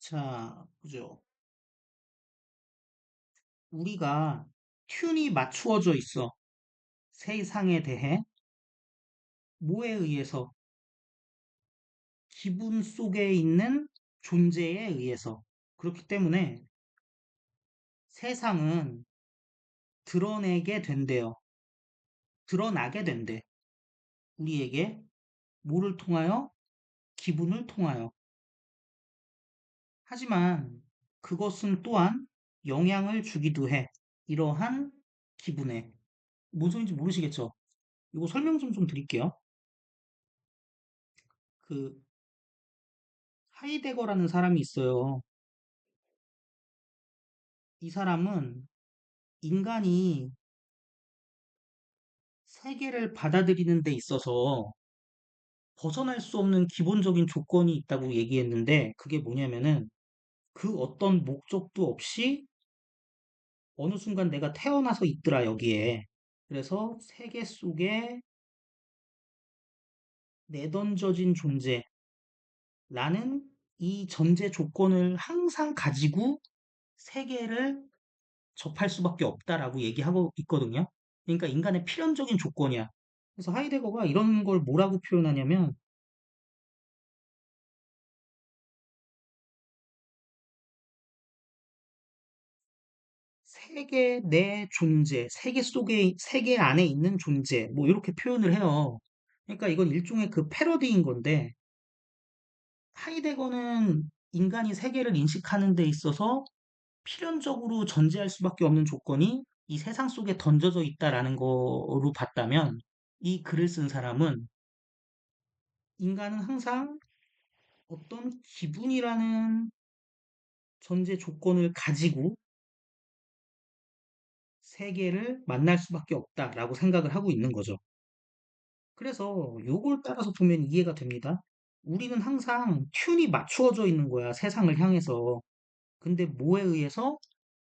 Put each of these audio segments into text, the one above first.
자, 그죠? 우리가 튠이 맞추어져 있어. 세상에 대해 뭐에 의해서? 기분 속에 있는 존재에 의해서. 그렇기 때문에 세상은 드러내게 된대요. 드러나게 된대. 우리에게 뭐를 통하여? 기분을 통하여. 하지만 그것은 또한 영향을 주기도 해. 이러한 기분에. 뭔 소리인지 모르시겠죠? 이거 설명 좀 좀 드릴게요. 그 하이데거라는 사람이 있어요. 이 사람은 인간이 세계를 받아들이는 데 있어서 벗어날 수 없는 기본적인 조건이 있다고 얘기했는데 그게 뭐냐면은 그 어떤 목적도 없이 어느 순간 내가 태어나서 있더라 여기에. 그래서 세계 속에 내던져진 존재라는 이 전제 조건을 항상 가지고 세계를 접할 수밖에 없다라고 얘기하고 있거든요. 그러니까 인간의 필연적인 조건이야. 그래서 하이데거가 이런 걸 뭐라고 표현하냐면 세계 내 존재, 세계 속에 세계 안에 있는 존재, 뭐 이렇게 표현을 해요. 그러니까 이건 일종의 그 패러디인 건데 하이데거는 인간이 세계를 인식하는 데 있어서 필연적으로 전제할 수밖에 없는 조건이 이 세상 속에 던져져 있다라는 거로 봤다면 이 글을 쓴 사람은 인간은 항상 어떤 기분이라는 전제 조건을 가지고 세계를 만날 수밖에 없다라고 생각을 하고 있는 거죠. 그래서 요걸 따라서 보면 이해가 됩니다. 우리는 항상 튠이 맞추어져 있는 거야, 세상을 향해서. 근데 뭐에 의해서?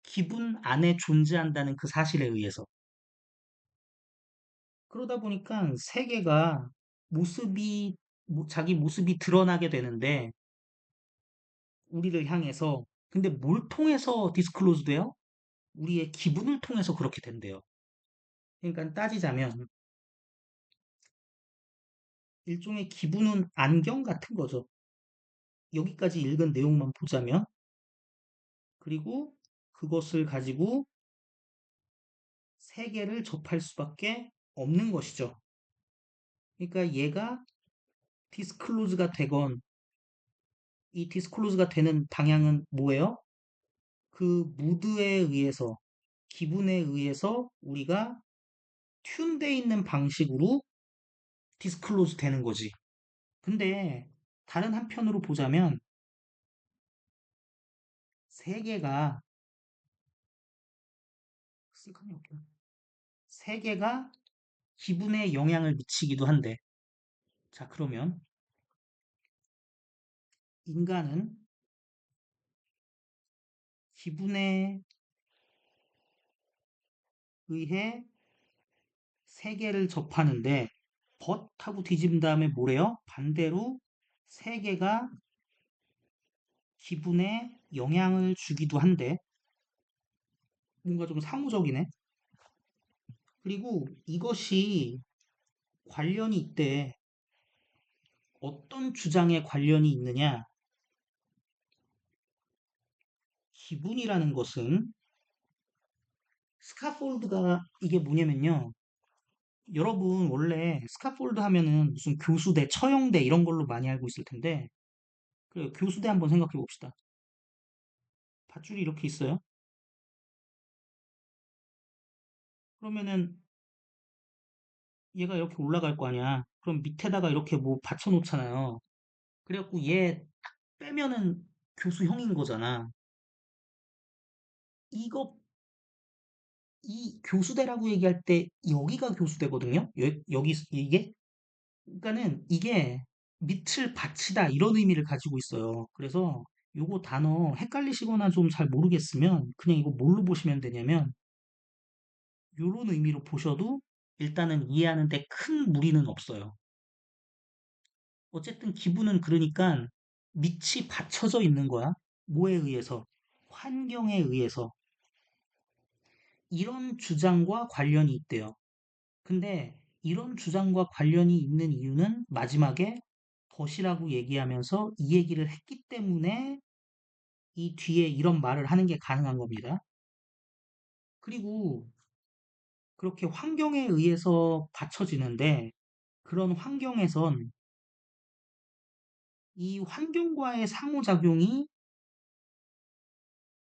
기분 안에 존재한다는 그 사실에 의해서. 그러다 보니까 세계가 모습이, 뭐 자기 모습이 드러나게 되는데, 우리를 향해서. 근데 뭘 통해서 디스클로즈 돼요? 우리의 기분을 통해서 그렇게 된대요. 그러니까 따지자면, 일종의 기분은 안경 같은 거죠. 여기까지 읽은 내용만 보자면, 그리고 그것을 가지고 세계를 접할 수밖에 없는 것이죠. 그러니까 얘가 디스클로즈가 되건 이 디스클로즈가 되는 방향은 뭐예요? 그 무드에 의해서 기분에 의해서 우리가 튠돼 있는 방식으로 디스클로즈 되는 거지. 근데 다른 한편으로 보자면 세계가 세계가 기분에 영향을 미치기도 한데 자 그러면 인간은 기분에 의해 세계를 접하는데 벗 하고 뒤집은 다음에 뭐래요? 반대로 세계가 기분에 영향을 주기도 한데 뭔가 좀 사무적이네. 그리고 이것이 관련이 있대. 어떤 주장에 관련이 있느냐? 기분이라는 것은 스카폴드가 이게 뭐냐면요. 여러분 원래 스카폴드 하면은 무슨 교수대, 처형대 이런 걸로 많이 알고 있을 텐데 그 교수대 한번 생각해 봅시다. 밧줄이 이렇게 있어요. 그러면은 얘가 이렇게 올라갈 거 아니야. 그럼 밑에다가 이렇게 뭐 받쳐 놓잖아요. 그래갖고 얘딱 빼면은 교수형인 거잖아. 이거 이 교수대라고 얘기할 때 여기가 교수대거든요. 여, 여기 이게 그러니까는 이게 밑을 받치다 이런 의미를 가지고 있어요. 그래서 요거 단어 헷갈리시거나 좀 잘 모르겠으면 그냥 이거 뭘로 보시면 되냐면 요런 의미로 보셔도 일단은 이해하는데 큰 무리는 없어요. 어쨌든 기분은 그러니까 밑이 받쳐져 있는 거야. 뭐에 의해서? 환경에 의해서. 이런 주장과 관련이 있대요. 근데 이런 주장과 관련이 있는 이유는 마지막에 덫이라고 얘기하면서 이 얘기를 했기 때문에 이 뒤에 이런 말을 하는 게 가능한 겁니다. 그리고 그렇게 환경에 의해서 받쳐지는데 그런 환경에선 이 환경과의 상호작용이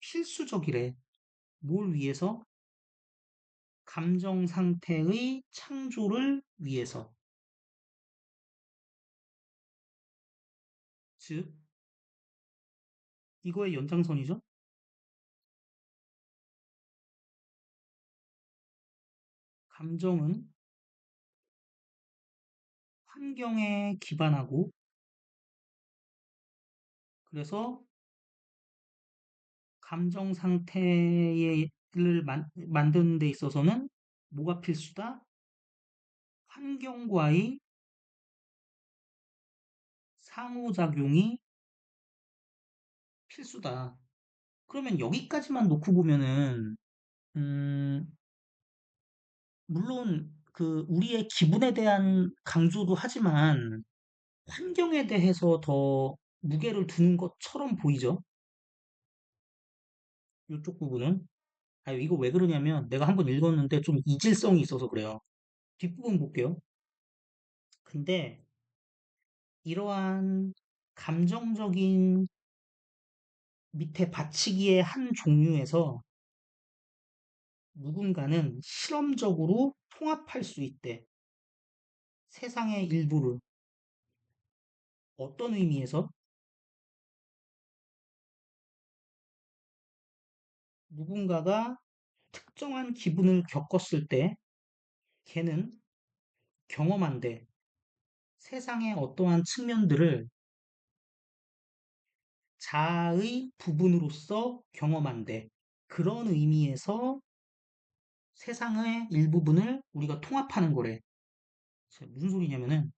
필수적이래. 뭘 위해서? 감정 상태의 창조를 위해서. 즉, 이거의 연장선이죠? 감정은 환경에 기반하고, 그래서 감정 상태 를 만, 만드는 데 있어서는 뭐가 필수다? 환경과의 상호작용이 필수다. 그러면 여기까지만 놓고 보면은, 음, 물론 그 우리의 기분에 대한 강조도 하지만 환경에 대해서 더 무게를 두는 것처럼 보이죠? 이쪽 부분은. 아, 이거 왜 그러냐면 내가 한번 읽었는데 좀 이질성이 있어서 그래요. 뒷부분 볼게요. 근데 이러한 감정적인 밑에 받치기의 한 종류에서 누군가는 실험적으로 통합할 수 있대. 세상의 일부를. 어떤 의미에서? 누군가가 특정한 기분을 겪었을 때 걔는 경험한대. 세상의 어떠한 측면들을 자아의 부분으로서 경험한대. 그런 의미에서 세상의 일부분을 우리가 통합하는 거래. 무슨 소리냐면은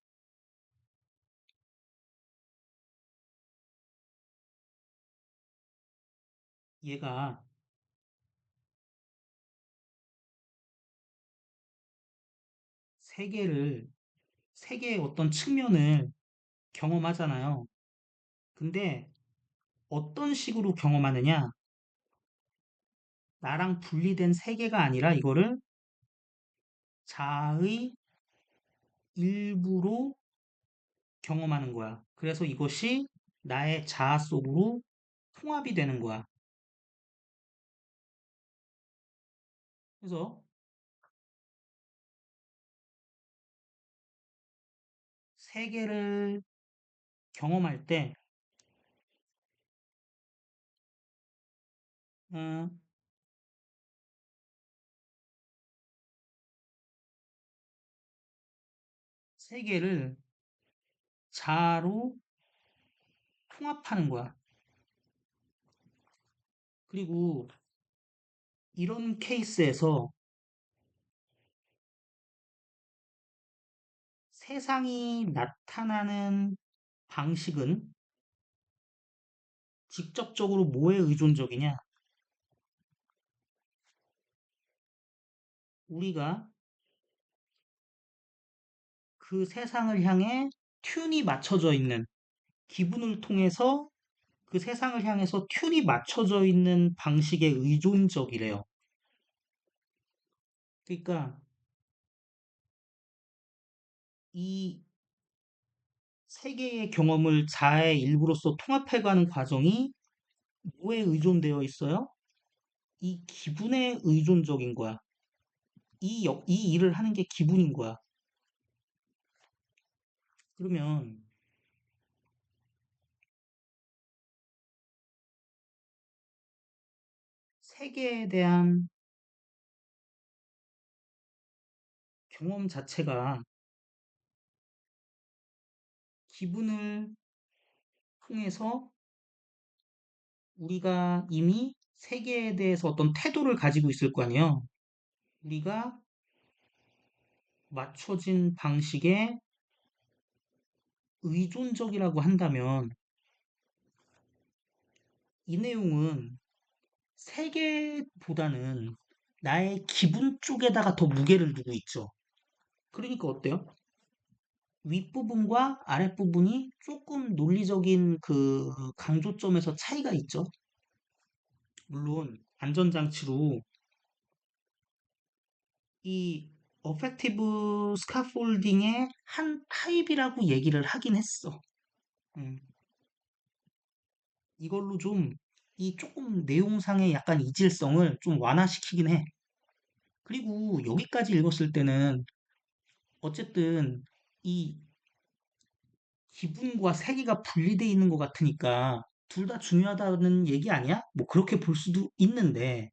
얘가 세계를 세계의 어떤 측면을 경험하잖아요. 근데 어떤 식으로 경험하느냐? 나랑 분리된 세계가 아니라 이거를 자아의 일부로 경험하는 거야. 그래서 이것이 나의 자아 속으로 통합이 되는 거야. 그래서 세계를 경험할 때, 어, 세계를 자아로 통합하는 거야. 그리고 이런 케이스에서 세상이 나타나는 방식은 직접적으로 뭐에 의존적이냐? 우리가 그 세상을 향해 튠이 맞춰져 있는 기분을 통해서 그 세상을 향해서 튠이 맞춰져 있는 방식에 의존적이래요. 그러니까 이 세계의 경험을 자아의 일부로서 통합해가는 과정이 뭐에 의존되어 있어요? 이 기분에 의존적인 거야. 이, 역, 이 일을 하는 게 기분인 거야. 그러면 세계에 대한 경험 자체가 기분을 통해서 우리가 이미 세계에 대해서 어떤 태도를 가지고 있을 거 아니에요. 우리가 맞춰진 방식에 의존적이라고 한다면 이 내용은 세계보다는 나의 기분 쪽에다가 더 무게를 두고 있죠. 그러니까 어때요? 윗부분과 아랫부분이 조금 논리적인 그 강조점에서 차이가 있죠. 물론 안전장치로 이 어펙티브 스카폴딩의 한 타입이라고 얘기를 하긴 했어. 음, 이걸로 좀 이 조금 내용상의 약간 이질성을 좀 완화시키긴 해. 그리고 여기까지 읽었을 때는 어쨌든 이 기분과 세계가 분리돼 있는 것 같으니까 둘 다 중요하다는 얘기 아니야? 뭐 그렇게 볼 수도 있는데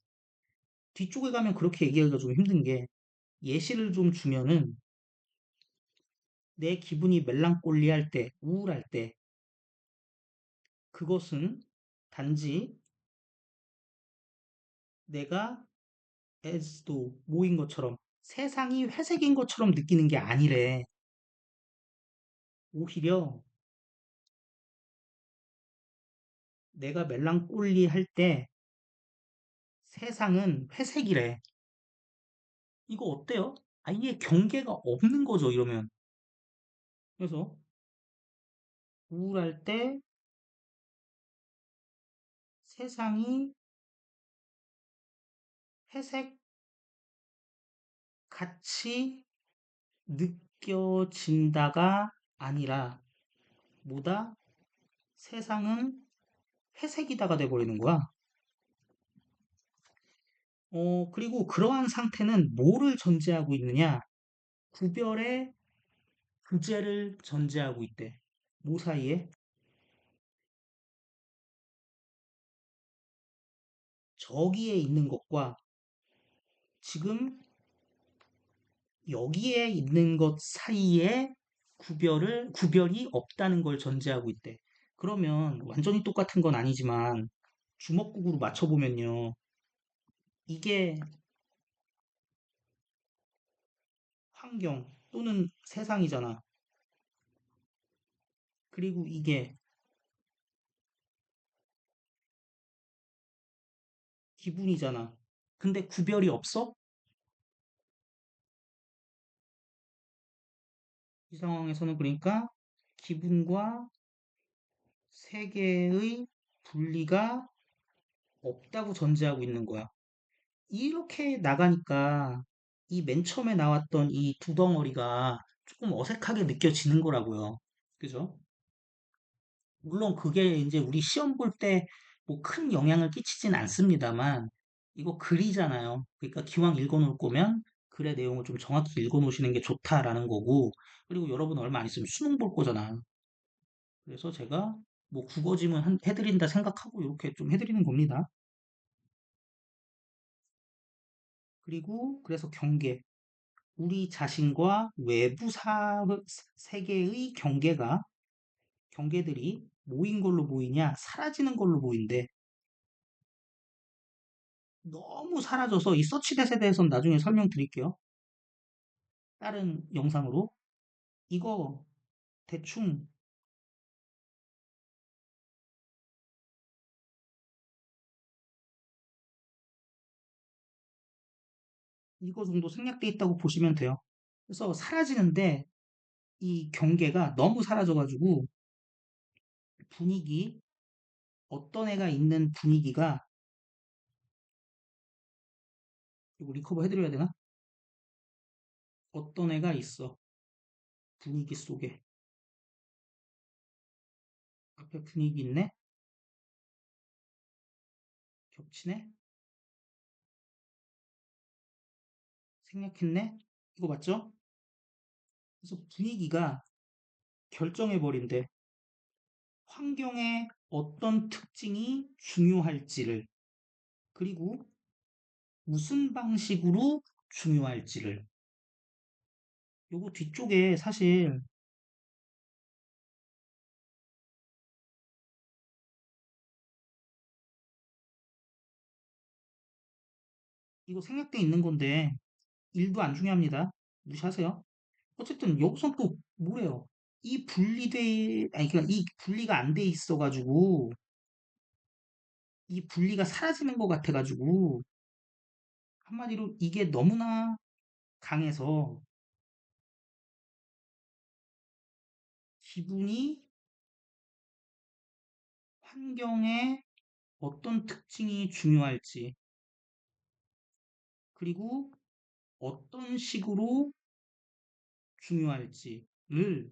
뒤쪽에 가면 그렇게 얘기하기가 좀 힘든 게 예시를 좀 주면은 내 기분이 멜랑콜리할 때, 우울할 때 그것은 단지 내가 에스도 모인 것처럼 세상이 회색인 것처럼 느끼는 게 아니래. 오히려 내가 멜랑콜리할 때 세상은 회색이래. 이거 어때요? 아예 경계가 없는 거죠, 이러면. 그래서 우울할 때 세상이 회색 같이 느껴진다가 아니라 뭐다? 세상은 회색이다가 돼버리는 거야. 어, 그리고 그러한 상태는 뭐를 전제하고 있느냐? 구별의 구제를 전제하고 있대. 뭐 사이에? 저기에 있는 것과 지금 여기에 있는 것 사이에 구별을, 구별이 없다는 걸 전제하고 있대. 그러면 완전히 똑같은 건 아니지만 주먹국으로 맞춰보면요. 이게 환경 또는 세상이잖아. 그리고 이게 기분이잖아. 근데 구별이 없어? 이 상황에서는 그러니까 기분과 세계의 분리가 없다고 전제하고 있는 거야. 이렇게 나가니까 이 맨 처음에 나왔던 이 두 덩어리가 조금 어색하게 느껴지는 거라고요. 그죠? 물론 그게 이제 우리 시험 볼 때 뭐 큰 영향을 끼치진 않습니다만 이거 글이잖아요. 그러니까 기왕 읽어 놓을 거면 글의 내용을 좀 정확히 읽어 놓으시는 게 좋다라는 거고 그리고 여러분 얼마 안 있으면 수능 볼 거잖아. 그래서 제가 뭐 국어 지문 한- 해드린다 생각하고 이렇게 좀 해드리는 겁니다. 그리고 그래서 경계. 우리 자신과 외부 사, 세계의 경계가, 경계들이 모인 걸로 보이냐, 사라지는 걸로 보인대. 너무 사라져서 이 서치댓에 대해서는 나중에 설명드릴게요. 다른 영상으로. 이거 대충 이거 정도 생략돼 있다고 보시면 돼요. 그래서 사라지는데 이 경계가 너무 사라져가지고 분위기, 어떤 애가 있는 분위기가 이거 리커버 해드려야 되나? 어떤 애가 있어. 분위기 속에. 앞에 분위기 있네? 겹치네? 생략했네? 이거 맞죠? 그래서 분위기가 결정해버린대. 환경의 어떤 특징이 중요할지를, 그리고 무슨 방식으로 중요할지를. 요거 뒤쪽에 사실 이거 생략돼 있는 건데 일도 안 중요합니다. 무시하세요. 어쨌든 여기선 또 뭐래요? 이 분리돼, 아니, 그러니까 이 분리가 안 돼 있어가지고 이 분리가 사라지는 것 같아가지고 한마디로 이게 너무나 강해서 기분이 환경에 어떤 특징이 중요할지 그리고 어떤 식으로 중요할지를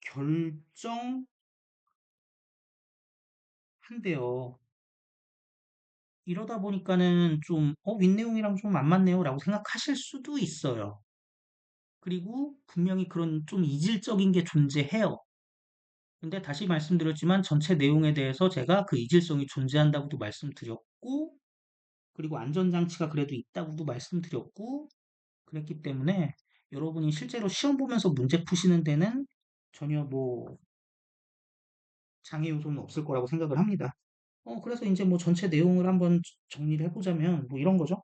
결정한대요. 이러다 보니까는 좀, 어, 윗내용이랑 좀 안 맞네요 라고 생각하실 수도 있어요. 그리고 분명히 그런 좀 이질적인 게 존재해요. 근데 다시 말씀드렸지만 전체 내용에 대해서 제가 그 이질성이 존재한다고도 말씀드렸고, 그리고 안전장치가 그래도 있다고도 말씀드렸고, 그랬기 때문에 여러분이 실제로 시험 보면서 문제 푸시는 데는 전혀 뭐 장애 요소는 없을 거라고 생각을 합니다. 어, 그래서 이제 뭐 전체 내용을 한번 정리를 해보자면 뭐 이런 거죠.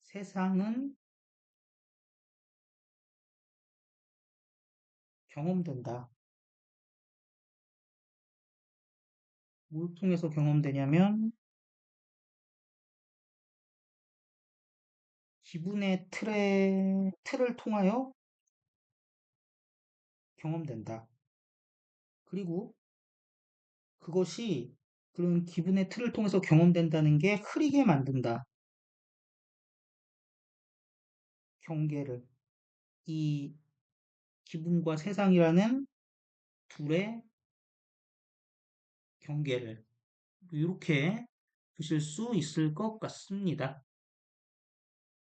세상은 경험된다. 뭘 통해서 경험되냐면 기분의 틀에, 틀을 통하여 경험된다. 그리고 그것이 그런 기분의 틀을 통해서 경험된다는 게 흐리게 만든다. 경계를. 이 기분과 세상이라는 둘의 경계를. 이렇게 보실 수 있을 것 같습니다.